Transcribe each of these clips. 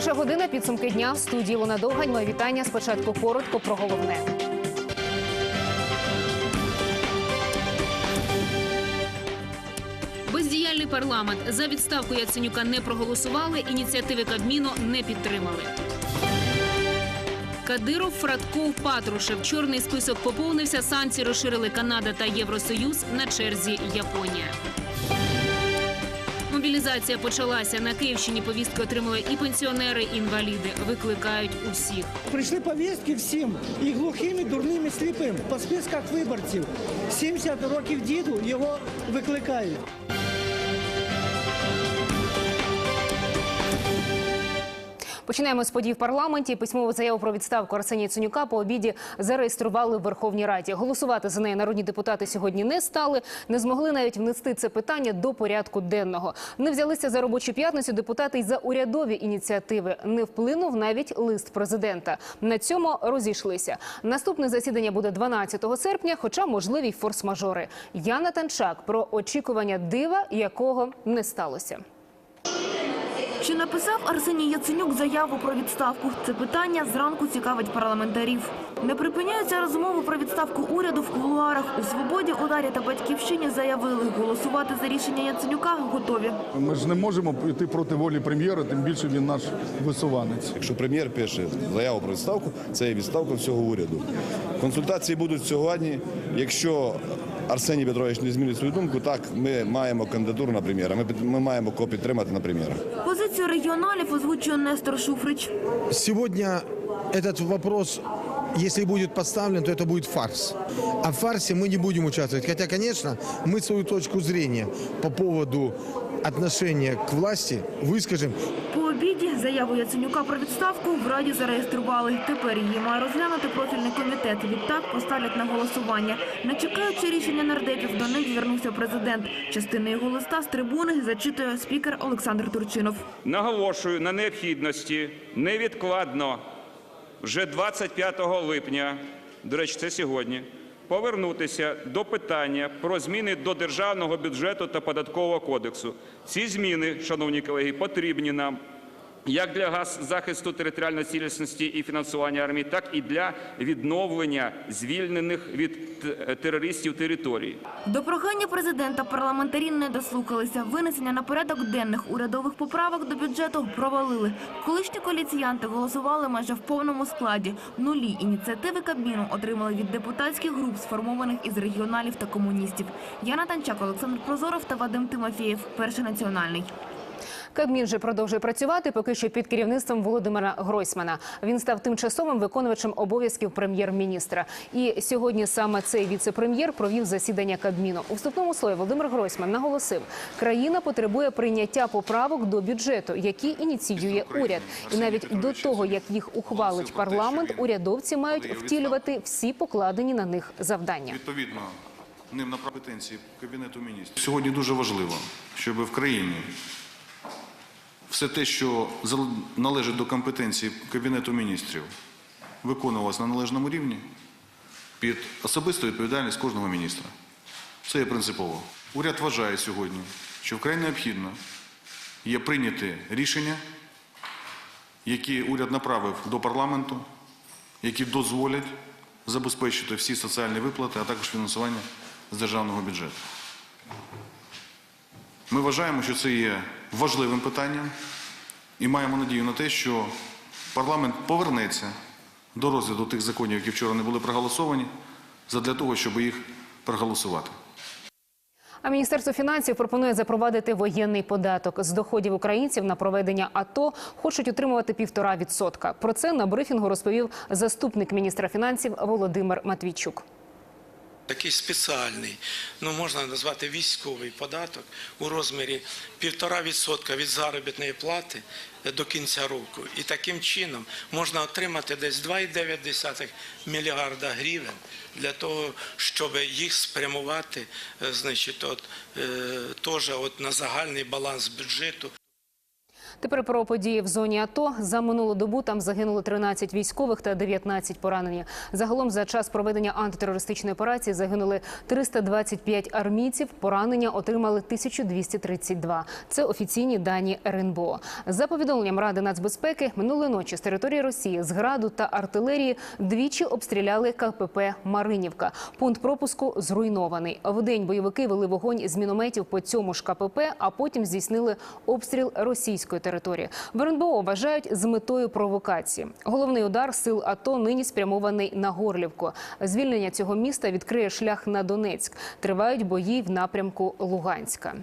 21 година. Підсумки дня в студії Луна Довгань. Моє вітання. Спочатку коротко про головне. Бездіяльний парламент за відставку Яценюка не проголосували. Ініціативи Кабміну не підтримали. Кадиров, Фрадков, Патрушев. Чорний список поповнився. Санкції розширили Канада та Євросоюз. На черзі Японія. Мобілізація почалася на Київщині. Повістки отримали і пенсіонери, і інваліди. Викликають усіх. Прийшли повістки всім, і глухим, і дурним, і сліпим. По списках виборців. 70 років діду його викликають. Починаємо з подій в парламенті. Письмову заяву про відставку Арсенія Яценюка по обіді зареєстрували в Верховній Раді. Голосувати за неї народні депутати сьогодні не стали, не змогли навіть внести це питання до порядку денного. Не взялися за робочу п'ятницю депутати й за урядові ініціативи. Не вплинув навіть лист президента. На цьому розійшлися. Наступне засідання буде 12 серпня, хоча можливі форс-мажори. Яна Танчак про очікування дива, якого не сталося. Чи написав Арсеній Яценюк заяву про відставку? Це питання зранку цікавить парламентарів. Не припиняються розмови про відставку уряду в кулуарах. У свободі, ударі та батьківщині заявили, голосувати за рішення Яценюка готові. Ми ж не можемо йти проти волі прем'єра, тим більше він наш висуванець. Якщо прем'єр пише заяву про відставку, це є відставка всього уряду. Консультації будуть сьогодні. Якщо Арсеній Петрович не змінить свою думку, так ми маємо кандидатуру на прем'єра. Ми, під- ми маємо кого підтримати на прем'єра. Позицію регіоналів озвучує Нестор Шуфрич. Сегодня этот вопрос, если будет поставлен, то это будет фарс. А в фарсе мы не будем участвовать. Хотя, конечно, мы свою точку зрения по поводу отношения к власти выскажем. Обіді заяву Яценюка про відставку в Раді зареєстрували. Тепер її має розглянути профільний комітет. Відтак поставлять на голосування. Не чекаючи рішення нардепів, до них звернувся президент. Частини його листа з трибуни зачитує спікер Олександр Турчинов. Наголошую на необхідності невідкладно вже 25 липня, до речі, це сьогодні, повернутися до питання про зміни до державного бюджету та податкового кодексу. Ці зміни, шановні колеги, потрібні нам. Як для захисту територіальної цілісності і фінансування армії, так і для відновлення звільнених від терористів територій. До прохання президента парламентарі не дослухалися. Винесення на порядок денних урядових поправок до бюджету провалили. Колишні коаліціянти голосували майже в повному складі. Нулі ініціативи Кабміну отримали від депутатських груп, сформованих із регіоналів та комуністів. Яна Танчак, Олександр Прозоров та Вадим Тимофєєв. Перший національний. Кабмін же продовжує працювати поки що під керівництвом Володимира Гройсмана. Він став тимчасовим виконувачем обов'язків прем'єр-міністра. І сьогодні саме цей віце-прем'єр провів засідання Кабміну. У вступному слові Володимир Гройсман наголосив, країна потребує прийняття поправок до бюджету, які ініціює уряд. І навіть до того, як їх ухвалить парламент, урядовці мають втілювати всі покладені на них завдання. Відповідно, ним на компетенції Кабінету міністрів. Сьогодні дуже важливо, щоб в країні все те, що належить до компетенції Кабінету міністрів, виконувалось на належному рівні під особисту відповідальність кожного міністра. Це є принципово. Уряд вважає сьогодні, що вкрай необхідно є прийняти рішення, які уряд направив до парламенту, які дозволять забезпечити всі соціальні виплати, а також фінансування з державного бюджету. Ми вважаємо, що це є важливим питанням і маємо надію на те, що парламент повернеться до розгляду тих законів, які вчора не були проголосовані, задля того, щоб їх проголосувати. А міністерство фінансів пропонує запровадити воєнний податок з доходів українців на проведення АТО. Хочуть отримувати півтора відсотка. Про це на брифінгу розповів заступник міністра фінансів Володимир Матвійчук. Такий спеціальний, ну можна назвати військовий податок у розмірі 1,5% від заробітної плати до кінця року. І таким чином можна отримати десь 2,9 мільярда гривень для того, щоб їх спрямувати, е, значить, от, е, теж от на загальний баланс бюджету. Тепер про події в зоні АТО. За минулу добу там загинуло 13 військових та 19 поранені. Загалом за час проведення антитерористичної операції загинули 325 армійців, поранення отримали 1232. Це офіційні дані РНБО. За повідомленням Ради нацбезпеки, минулої ночі з території Росії з граду та артилерії двічі обстріляли КПП Маринівка. Пункт пропуску зруйнований. Вдень бойовики вели вогонь з мінометів по цьому ж КПП, а потім здійснили обстріл російської території. В РНБО вважають з метою провокації. Головний удар сил АТО нині спрямований на Горлівку. Звільнення цього міста відкриє шлях на Донецьк. Тривають бої в напрямку Луганська.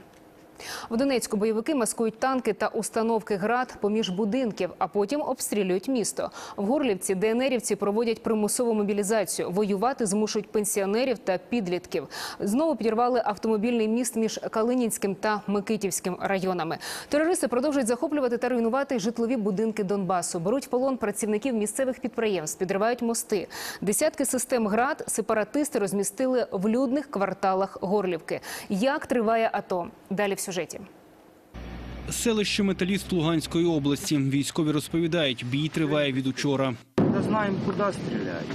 В Донецьку бойовики маскують танки та установки град поміж будинків, а потім обстрілюють місто. В Горлівці ДНРівці проводять примусову мобілізацію. Воювати змушують пенсіонерів та підлітків. Знову підірвали автомобільний міст між Калинінським та Микитівським районами. Терористи продовжують захоплювати та руйнувати житлові будинки Донбасу. Беруть полон працівників місцевих підприємств, підривають мости. Десятки систем град сепаратисти розмістили в людних кварталах Горлівки. Як триває АТО? Далі в сюжеті. Селище Металіст Луганської області. Військові розповідають, бій триває від учора. Да знаем, куда стрелять.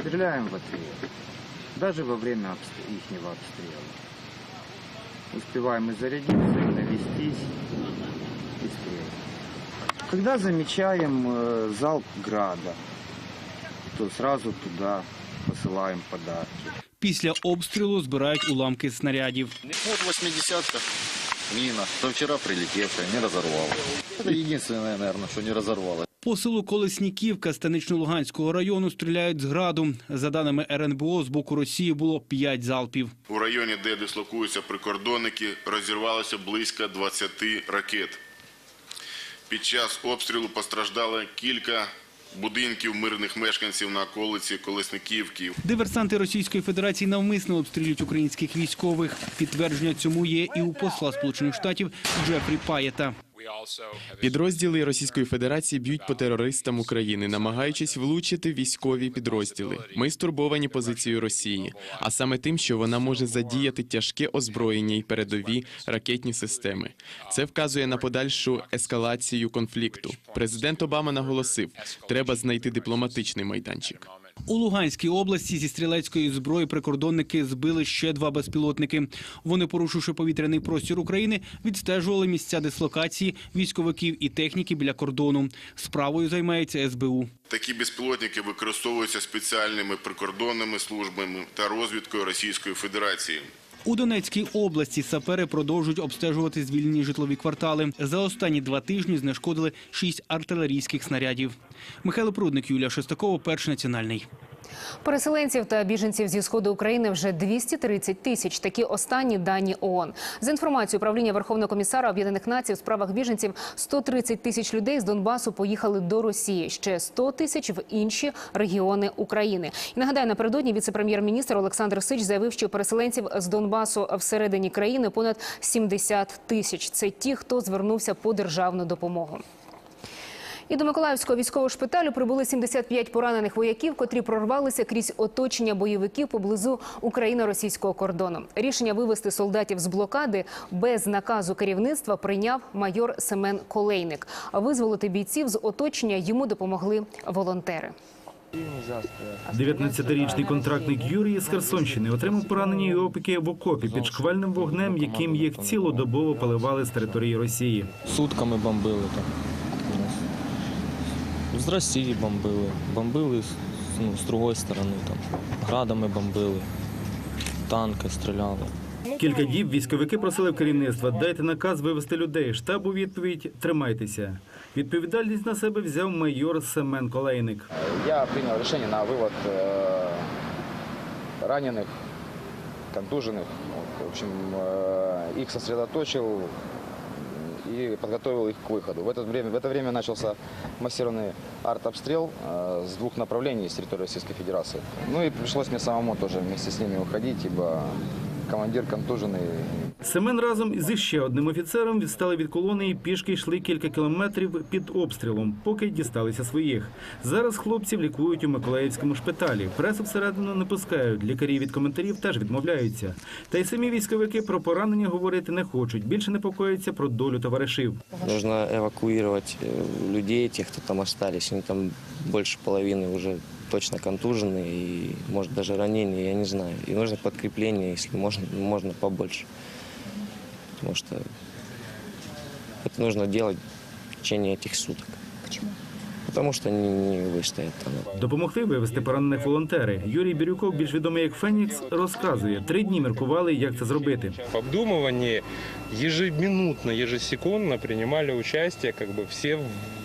Стреляем в ответ. Даже во время обстрела, ихнего обстрела. Успеваем и зарядиться, и навестись, и стрелять. Когда замечаем залп града, то сразу туда посылаем подарки. Після обстрілу збирають уламки снарядів. Вот 80-ка мина, то вчера прилетевшая, не разорвала. Это единственное, наверное, что не разорвало. По селу Колесніківка Станично-Луганського району стріляють з граду. За даними РНБО, з боку Росії було 5 залпів. У районі, де дислокуються прикордонники, розірвалося близько 20 ракет. Під час обстрілу постраждало кілька будинків мирних мешканців на околиці Колесниківки. Диверсанти Російської Федерації навмисно обстрілюють українських військових. Підтвердження цьому є і у посла Сполучених Штатів Джефрі Паєта. Підрозділи Російської Федерації б'ють по терористам України, намагаючись влучити військові підрозділи. Ми стурбовані позицією Росії, а саме тим, що вона може задіяти тяжке озброєння і передові ракетні системи. Це вказує на подальшу ескалацію конфлікту. Президент Обама наголосив, треба знайти дипломатичний майданчик. У Луганській області зі стрілецької зброї прикордонники збили ще два безпілотники. Вони, порушивши повітряний простір України, відстежували місця дислокації військовиків і техніки біля кордону. Справою займається СБУ. Такі безпілотники використовуються спеціальними прикордонними службами та розвідкою Російської Федерації. У Донецькій області сапери продовжують обстежувати звільнені житлові квартали. За останні два тижні знешкодили шість артилерійських снарядів. Михайло Прудник, Юлія Шестакова, перший національний. Переселенців та біженців зі сходу України вже 230 тисяч. Такі останні дані ООН. За інформацією управління Верховного комісара Об'єднаних Націй у справах біженців, 130 тисяч людей з Донбасу поїхали до Росії. Ще 100 тисяч в інші регіони України. І нагадаю, напередодні віце-прем'єр-міністр Олександр Сич заявив, що переселенців з Донбасу всередині країни понад 70 тисяч. Це ті, хто звернувся по державну допомогу. І до Миколаївського військового шпиталю прибули 75 поранених вояків, котрі прорвалися крізь оточення бойовиків поблизу україно-російського кордону. Рішення вивести солдатів з блокади без наказу керівництва прийняв майор Семен Колейник. А визволити бійців з оточення йому допомогли волонтери. 19-річний контрактник Юрій з Херсонщини отримав поранення і опіки в окопі під шквальним вогнем, яким їх цілодобово поливали з території Росії. Сутками бомбили там. З Росії бомбили. Бомбили з- ну, з другої сторони, там. градами бомбили, танки стріляли. Кілька діб військовики просили в керівництва дайте наказ вивести людей. Штаб у відповідь тримайтеся. Відповідальність на себе взяв майор Семен Колейник. Я принял решение на вывод э, раненых, контуженных. Вот, В общем, э, их сосредоточил и подготовил их к выходу. В это время, в это время начался массированный артобстрел э, с двух направлений с территории Российской Федерации. Ну и пришлось мне самому тоже вместе с ними уходить, ибо командир контуженный. Семен разом з іще одним офіцером відстали від колони і пішки йшли кілька кілометрів під обстрілом, поки дісталися своїх. Зараз хлопців лікують у Миколаївському шпиталі. Пресу всередину не пускають. Лікарі від коментарів теж відмовляються. Та й самі військовики про поранення говорити не хочуть. Більше непокоїться про долю товаришів. Нужно эвакуировать э, людей, тех, кто там остались. Они там больше половины уже точно контужены и, может, даже ранения, я не знаю. И нужно подкрепление, если можно, можно побольше. Потому что это нужно делать в течение этих суток. Почему? Потому что они не выстоят там. Допомогти вивезти поранених волонтери. Юрій Бірюков, більш відомий як Фенікс, розказує. Три дні міркували, як це зробити. В обдумывании ежеминутно, ежесекундно принимали участие как бы все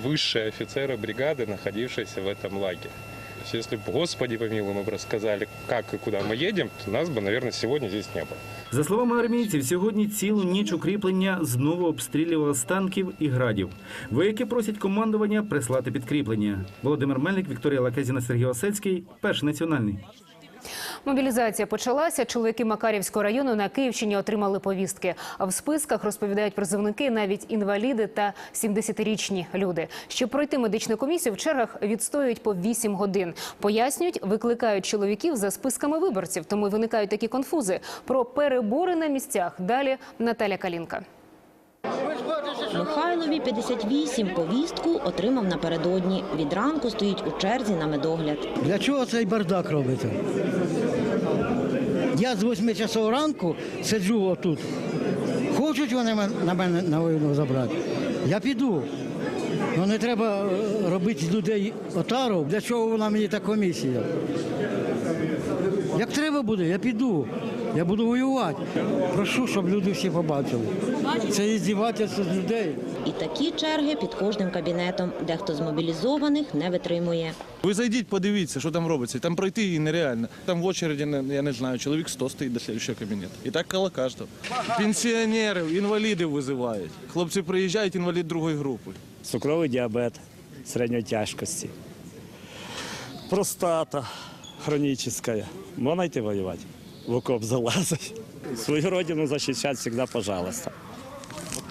высшие офицеры бригады, находившиеся в этом лагере. То есть, если бы, Господи помилуй, мы бы рассказали, как и куда мы едем, то нас бы, наверное, сегодня здесь не было. За словами армійців, сьогодні цілу ніч укріплення знову обстрілювали з танків і градів. Вояки просять командування прислати підкріплення. Володимир Мельник, Вікторія Лакезіна, Сергій Осецький, перший національний. Мобілізація почалася. Чоловіки Макарівського району на Київщині отримали повістки. А в списках розповідають призовники навіть інваліди та 70-річні люди. Щоб пройти медичну комісію, в чергах відстоюють по 8 годин. Пояснюють, викликають чоловіків за списками виборців, тому виникають такі конфузи. Про перебори на місцях далі Наталя Калінка. Михайлові 58 повістку отримав напередодні. Від ранку стоїть у черзі на медогляд. Для чого цей бардак робити? Я з 8 часов ранку сиджу отут. Хочуть вони на мене на війну забрати. Я піду. Ну не треба е, робити людей отару. Для чого вона мені та комісія? Як треба буде, я піду. Я буду воювати. Прошу, щоб люди всі побачили. Це іздівательство з людей. І такі черги під кожним кабінетом. Дехто з мобілізованих не витримує. Ви зайдіть, подивіться, що там робиться. Там пройти її нереально. Там в очереді, я не знаю, чоловік 100 стоїть до слідчого кабінету. І так коло кожного. Пенсіонерів, інвалідів визивають. Хлопці приїжджають, інвалід другої групи. цукровий діабет середньої тяжкості, простата хронічна. Можна йти воювати? В окоп залазить. Свою родину захищати завжди, пожалуйста.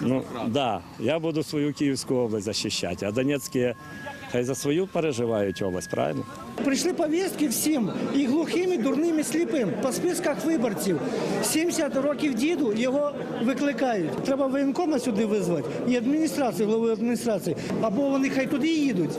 Ну, да, я буду свою Київську область захищати, а Донецькі хай за свою переживають область, правильно? Прийшли повістки всім, і глухим, і дурним, і сліпим. По списках виборців. 70 років діду його викликають. Треба воєнкома сюди визвати і адміністрацію, голову адміністрації. Або вони хай туди їдуть,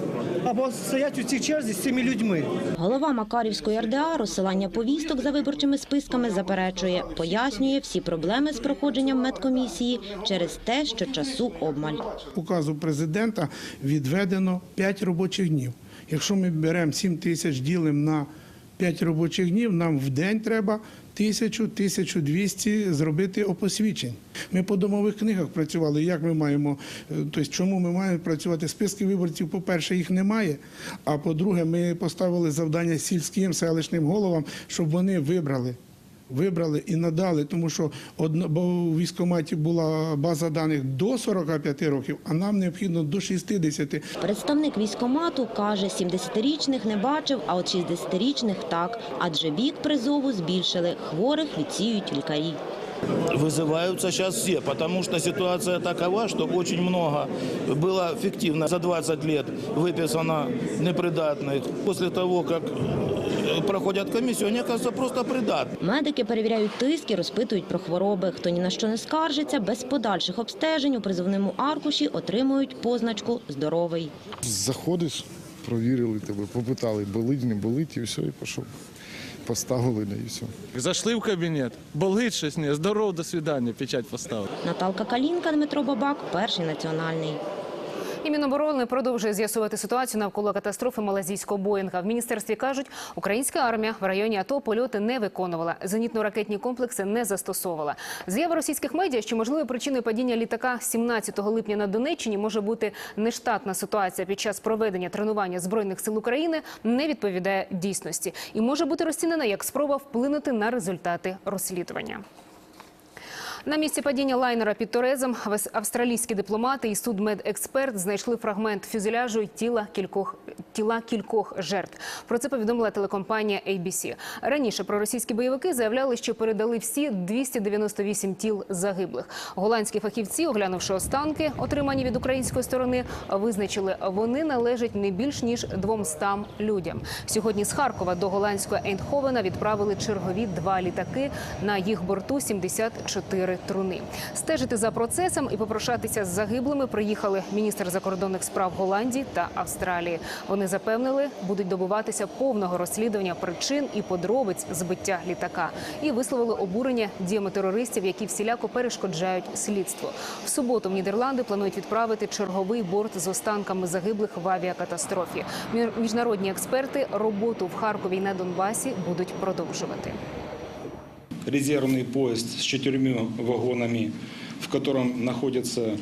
або стоять у цій черзі з цими людьми. Голова Макарівської РДА розсилання повісток за виборчими списками заперечує. Пояснює всі проблеми з проходженням медкомісії через те, що часу обмаль. указу президента відведено 5 робочих днів. Якщо ми беремо 7 тисяч ділимо на 5 робочих днів, нам в день треба 1000-1200 зробити опосвідчень. Ми по домових книгах працювали. Як ми маємо, е, тобто чому ми маємо працювати? Списки виборців, по-перше, їх немає. А по-друге, ми поставили завдання сільським селищним головам, щоб вони вибрали вибрали і надали, тому що одно, бо у військкоматі була база даних до 45 років, а нам необхідно до 60. Представник військомату каже, 70-річних не бачив, а от 60-річних так. Адже вік призову збільшили. Хворих відсіють лікарі. Вызываются сейчас все, потому что ситуация такова, что очень много было фиктивно за 20 лет выписано непридатных. После того, как э, проходят комиссию, они оказываются просто придатны. Медики перевіряють тиск і розпитують про хвороби. Хто ні на що не скаржиться, без подальших обстежень у призовному аркуші отримують позначку «здоровий». Заходиш, провірили тебе, попитали, болить, не болить, і все, і пішов. Поставили на і все. Зайшли в кабінет, болить щось, ні, здоров, до свидання, печать поставили. Наталка Калінка, Дмитро Бабак, перший національний. І Міноборони продовжує з'ясувати ситуацію навколо катастрофи малазійського Боїнга. В міністерстві кажуть, українська армія в районі АТО польоти не виконувала, зенітно-ракетні комплекси не застосовувала. З'ява російських медіа, що можливою причиною падіння літака 17 липня на Донеччині може бути нештатна ситуація під час проведення тренування збройних сил України, не відповідає дійсності і може бути розцінена як спроба вплинути на результати розслідування. На місці падіння лайнера під Торезом австралійські дипломати і судмедексперт знайшли фрагмент фюзеляжу і тіла кількох тіла кількох жертв. Про це повідомила телекомпанія ABC. Раніше проросійські бойовики заявляли, що передали всі 298 тіл загиблих. Голландські фахівці, оглянувши останки, отримані від української сторони, визначили, вони належать не більш ніж 200 людям. Сьогодні з Харкова до голландського Ейндховена відправили чергові два літаки. На їх борту 74 труни. Стежити за процесом і попрошатися з загиблими приїхали міністр закордонних справ Голландії та Австралії. Вони запевнили, будуть добуватися повного розслідування причин і подробиць збиття літака і висловили обурення діями терористів, які всіляко перешкоджають слідству. В суботу в Нідерланди планують відправити черговий борт з останками загиблих в авіакатастрофі. Мі- Міжнародні експерти роботу в Харкові і на Донбасі будуть продовжувати резервный поезд с четырьмя вагонами, в котором находятся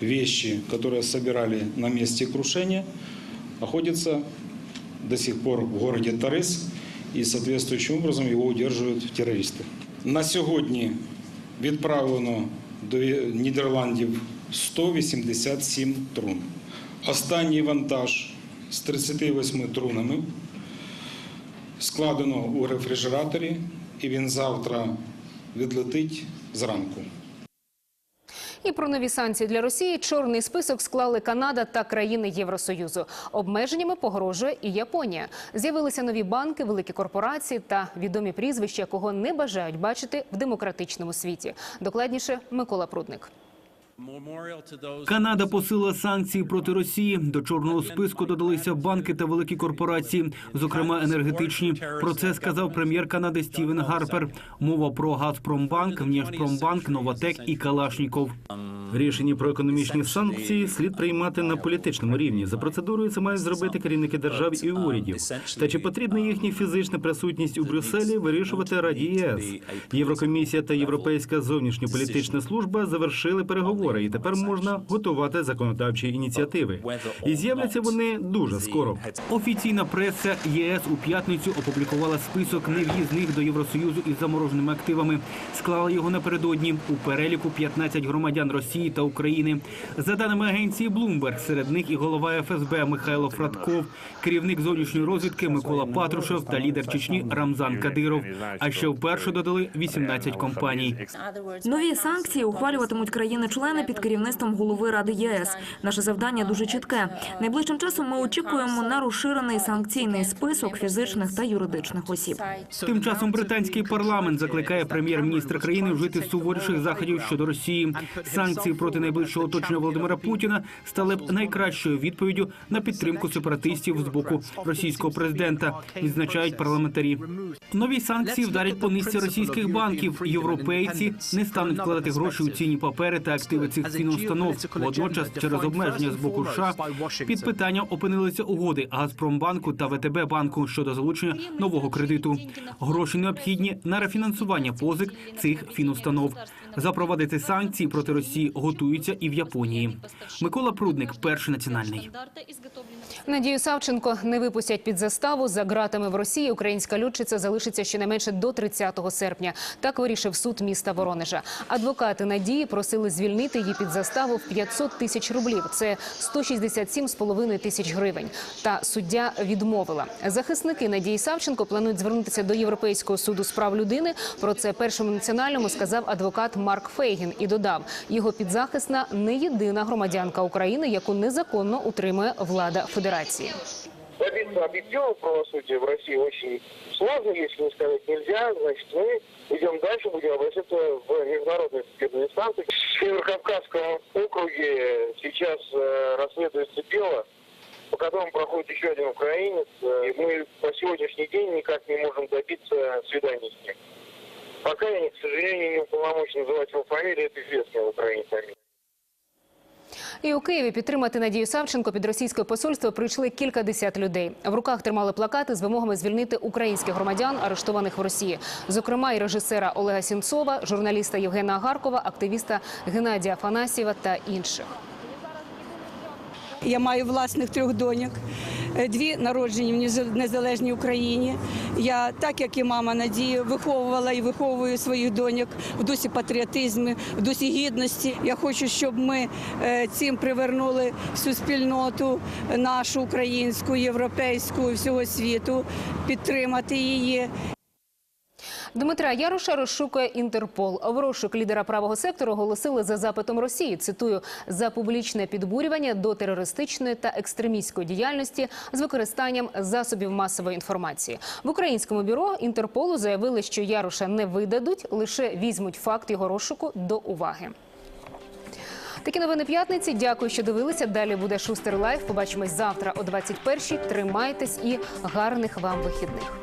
вещи, которые собирали на месте крушения, находится до сих пор в городе Торез, и соответствующим образом его удерживают террористы. На сьогодні відправлено до Нідерландів 187 трун. Останній вантаж з 38 трунами складено у рефрижераторі, і він завтра відлетить зранку. І про нові санкції для Росії чорний список склали Канада та країни Євросоюзу. Обмеженнями погрожує і Японія. З'явилися нові банки, великі корпорації та відомі прізвища, кого не бажають бачити в демократичному світі. Докладніше Микола Прудник. Канада посилила санкції проти Росії. До чорного списку додалися банки та великі корпорації, зокрема енергетичні. Про це сказав прем'єр Канади Стівен Гарпер. Мова про Газпромбанк, Внешпромбанк, Новатек і Калашніков. Рішення про економічні санкції слід приймати на політичному рівні. За процедурою це мають зробити керівники держав і урядів. Та чи потрібна їхня фізична присутність у Брюсселі, вирішувати Раді ЄС. Єврокомісія та Європейська зовнішньополітична служба завершили переговори, і тепер можна готувати законодавчі ініціативи. І з'являться вони дуже скоро. Офіційна преса ЄС у п'ятницю опублікувала список нев'їзних до Євросоюзу із замороженими активами. Склала його напередодні у переліку 15 громадян Росії та України. За даними агенції Bloomberg, серед них і голова ФСБ Михайло Фрадков, керівник зовнішньої розвідки Микола Патрушев та лідер Чечні Рамзан Кадиров. А ще вперше додали 18 компаній. Нові санкції ухвалюватимуть країни-члени під керівництвом голови Ради ЄС. Наше завдання дуже чітке. Найближчим часом ми очікуємо на розширений санкційний список фізичних та юридичних осіб. Тим часом британський парламент закликає прем'єр-міністра країни вжити суворіших заходів щодо Росії. Санкції проти найближчого оточення Володимира Путіна стали б найкращою відповіддю на підтримку сепаратистів з боку російського президента. Відзначають парламентарі. Нові санкції вдарять по низці російських банків. Європейці не стануть вкладати гроші у цінні папери та активи цих фінустанов. Водночас, через обмеження з боку США під питанням опинилися угоди Газпромбанку та ВТБ банку щодо залучення нового кредиту. Гроші необхідні на рефінансування позик цих фінустанов. Запровадити санкції проти Росії готуються і в Японії. Микола Прудник, перший національний. Надію Савченко не випустять під заставу. За ґратами в Росії українська льотчиця залишиться щонайменше до 30 серпня. Так вирішив суд міста Воронежа. Адвокати Надії просили звільнити її під заставу в 500 тисяч рублів. Це 167,5 тисяч гривень. Та суддя відмовила. Захисники Надії Савченко планують звернутися до Європейського суду з прав людини. Про це першому національному сказав адвокат Марк Фейгін і додав, його підзахисна не єдина громадянка України, яку незаконно утримує влада Федерації. Добиться объективного правосудия в России очень сложно, если не сказать нельзя. Значит, мы идем дальше, будем обращаться в международные судебные инстанции. В Северокавказском округе сейчас э, расследуется дело, по которому проходит еще один украинец. Э, И мы по сегодняшний день никак не можем добиться свидания с ним. Пока я, к сожалению, не уполномочен называть его фамилию, это известная в Украине фамилия. І у Києві підтримати Надію Савченко під російське посольство прийшли кількадесят людей. В руках тримали плакати з вимогами звільнити українських громадян, арештованих в Росії. Зокрема, і режисера Олега Сінцова, журналіста Євгена Агаркова, активіста Геннадія Афанасьєва та інших. Я маю власних трьох доньок, е, дві народжені в неза- незалежній Україні. Я, так як і мама Надія, виховувала і виховую своїх доньок в дусі патріотизму, в дусі гідності. Я хочу, щоб ми е, цим привернули всю спільноту нашу українську, європейську, всього світу, підтримати її. Дмитра Яруша розшукує Інтерпол. В розшук лідера правого сектору оголосили за запитом Росії. Цитую за публічне підбурювання до терористичної та екстремістської діяльності з використанням засобів масової інформації. В українському бюро Інтерполу заявили, що Яруша не видадуть, лише візьмуть факт його розшуку до уваги. Такі новини п'ятниці. Дякую, що дивилися. Далі буде Шустер Лайф. Побачимось завтра о 21-й. Тримайтесь і гарних вам вихідних.